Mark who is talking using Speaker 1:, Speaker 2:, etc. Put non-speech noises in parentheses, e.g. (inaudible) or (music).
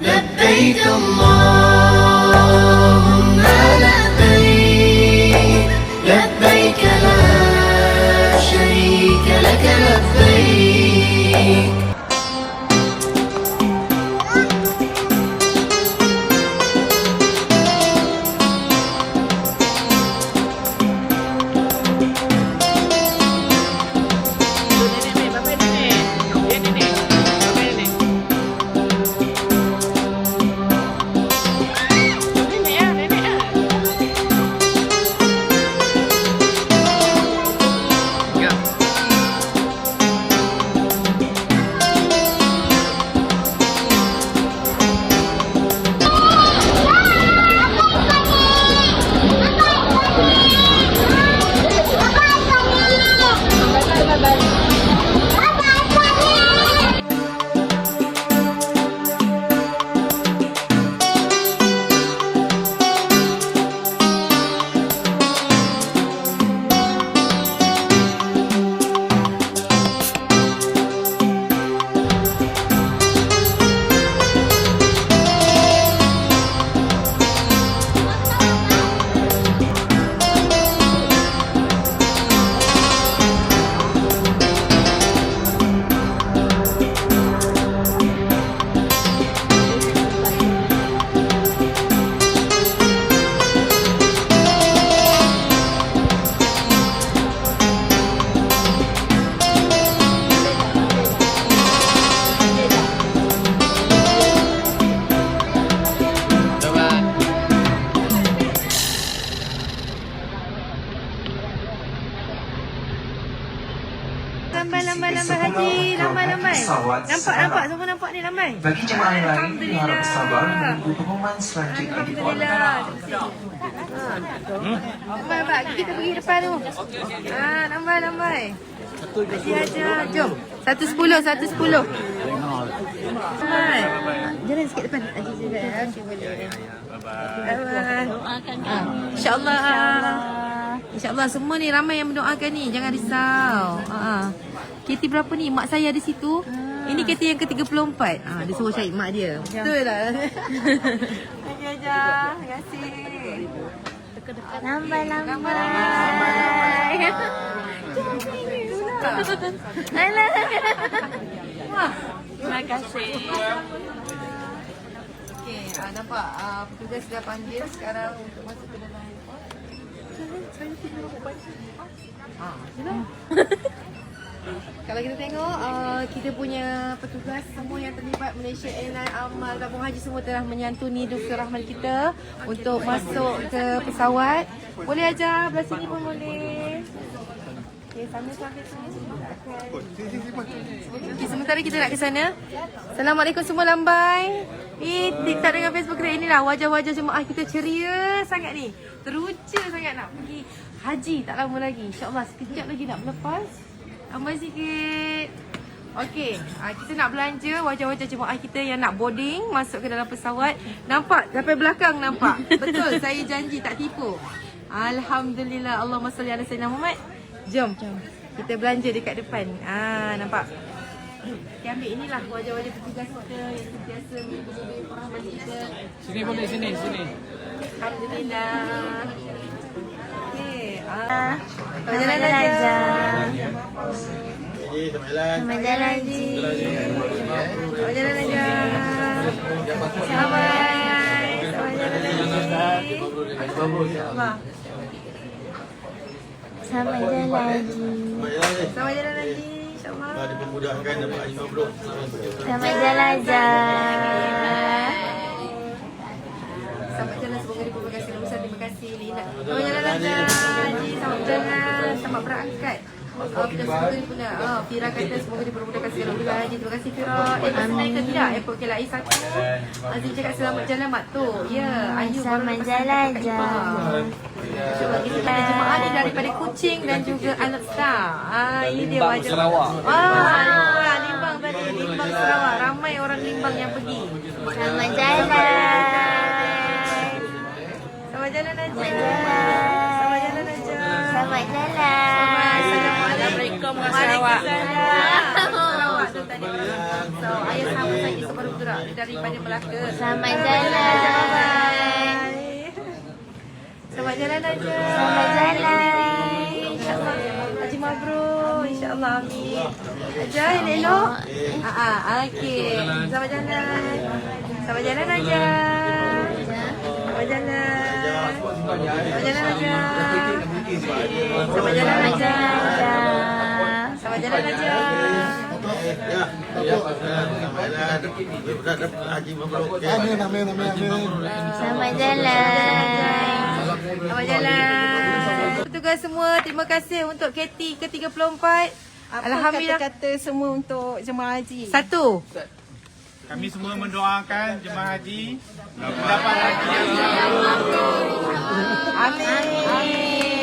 Speaker 1: لبيك اللهم
Speaker 2: Pesawat
Speaker 3: Nampak,
Speaker 2: sekarang.
Speaker 3: nampak. Semua nampak ni lambai.
Speaker 2: Bagi jemaah yang lain, harap sabar menunggu pengumuman selanjutnya di Kuala
Speaker 3: Alhamdulillah. Lambai, Pak. Kita pergi depan tu. Ah, lambai, lambai. Haji aja. Jom. Satu sepuluh, satu sepuluh. Jalan sikit depan. Haji juga ya. Okey, boleh. Bye-bye. Ah, InsyaAllah. InsyaAllah semua ni ramai yang mendoakan ni. Jangan risau. Ha. KT berapa ni? Mak saya ada situ. Ini KT yang ke-34. Ha, dia suruh cari mak dia. Betul lah. Okey aja. Terima kasih.
Speaker 4: Lambai, lambai.
Speaker 3: Alah. Wah.
Speaker 4: Terima kasih.
Speaker 3: Okey, ah, nampak ah, petugas dah panggil sekarang untuk masuk ke dalam airport. Ah. Kalau kita tengok uh, kita punya petugas semua yang terlibat Malaysia Airlines Amal Tabung Haji semua telah menyantuni Dr. Rahman kita untuk masuk ke pesawat. Boleh aja belah sini pun boleh. Okey, sambil sambil Okay, sementara kita nak ke sana. Assalamualaikum semua lambai. Eh, TikTok dengan Facebook kita inilah wajah-wajah jemaah kita ceria sangat ni. Teruja sangat nak pergi haji tak lama lagi. InsyaAllah sekejap lagi nak berlepas. Lambai sikit. Okey, ah, kita nak belanja wajah-wajah jemaah kita yang nak boarding masuk ke dalam pesawat. Nampak sampai belakang nampak. Betul, (laughs) saya janji tak tipu. Alhamdulillah. Allahumma salli ala sayyidina Muhammad. Jom. Jom. Kita belanja dekat depan. Ah, nampak. Kita ambil inilah wajah-wajah petugas kita yang sentiasa menghubungi pengalaman kita.
Speaker 5: Sini boleh sini, sini.
Speaker 3: Alhamdulillah. Okey. Ah.
Speaker 4: Selamat
Speaker 3: Jalan
Speaker 4: jalan,
Speaker 3: aja.
Speaker 4: Selamat jalan, Ji.
Speaker 3: Selamat jalan aja. Bye. Selamat jalan lagi. Allah.
Speaker 4: Selamat jalan, Ji.
Speaker 3: Selamat jalan lagi. InsyaAllah.
Speaker 6: dimudahkan dapat haji mabrur.
Speaker 4: Selamat jalan, Jah.
Speaker 3: Selamat jalan semoga diperberkati dalam usaha. Terima kasih Lina. Selamat jalan aja. Haji selamat jalan. Selamat berangkat. Oh, kita semua ni pula. Oh, Fira kata semoga dipermudahkan segala urusan haji. Terima kasih Fira. Eh, naik ke tidak? Airport KLIA 1. Azim cakap selamat jalan Mak Tu. Ya, Ayu baru
Speaker 4: Selamat
Speaker 3: lepas
Speaker 4: jalan,
Speaker 3: dekat
Speaker 4: Jah.
Speaker 3: Kita ada jemaah ni daripada Kuching dan juga Alat Star. Ah, ini dia wajah.
Speaker 5: Sarawak.
Speaker 3: Ah, Limbang, Limbang tadi. Limbang Sarawak. Ramai orang Limbang yang pergi.
Speaker 4: Selamat jalan.
Speaker 3: Selamat jalan aja.
Speaker 4: Selamat jalan.
Speaker 3: Selamat jalan aja.
Speaker 4: Selamat jalan.
Speaker 3: Assalamualaikum. Sarawak tu tadi. So, ayah sama saya separuh gerak daripada Melaka.
Speaker 4: Selamat jalan.
Speaker 3: Selamat jalan aja.
Speaker 4: Selamat jalan.
Speaker 3: InsyaAllah. Haji Mabrur. InsyaAllah. Amin. Aja, elok-elok. Ah, ah, okey. Selamat jalan. Selamat jalan aja. Selamat jalan. Selamat jalan aja. Selamat jalan aja. Selamat jalan aja.
Speaker 6: Ya, ya, selamat jalan. Haji Mabrur. Amin, amin, amin, amin.
Speaker 4: Selamat jalan.
Speaker 3: Selamat jalan. Petugas semua, terima kasih untuk KT ke-34.
Speaker 7: Apa
Speaker 3: Alhamdulillah.
Speaker 7: kata-kata semua untuk jemaah haji?
Speaker 3: Satu.
Speaker 8: Kami semua mendoakan jemaah haji mendapat haji yang
Speaker 3: Amin. Amin.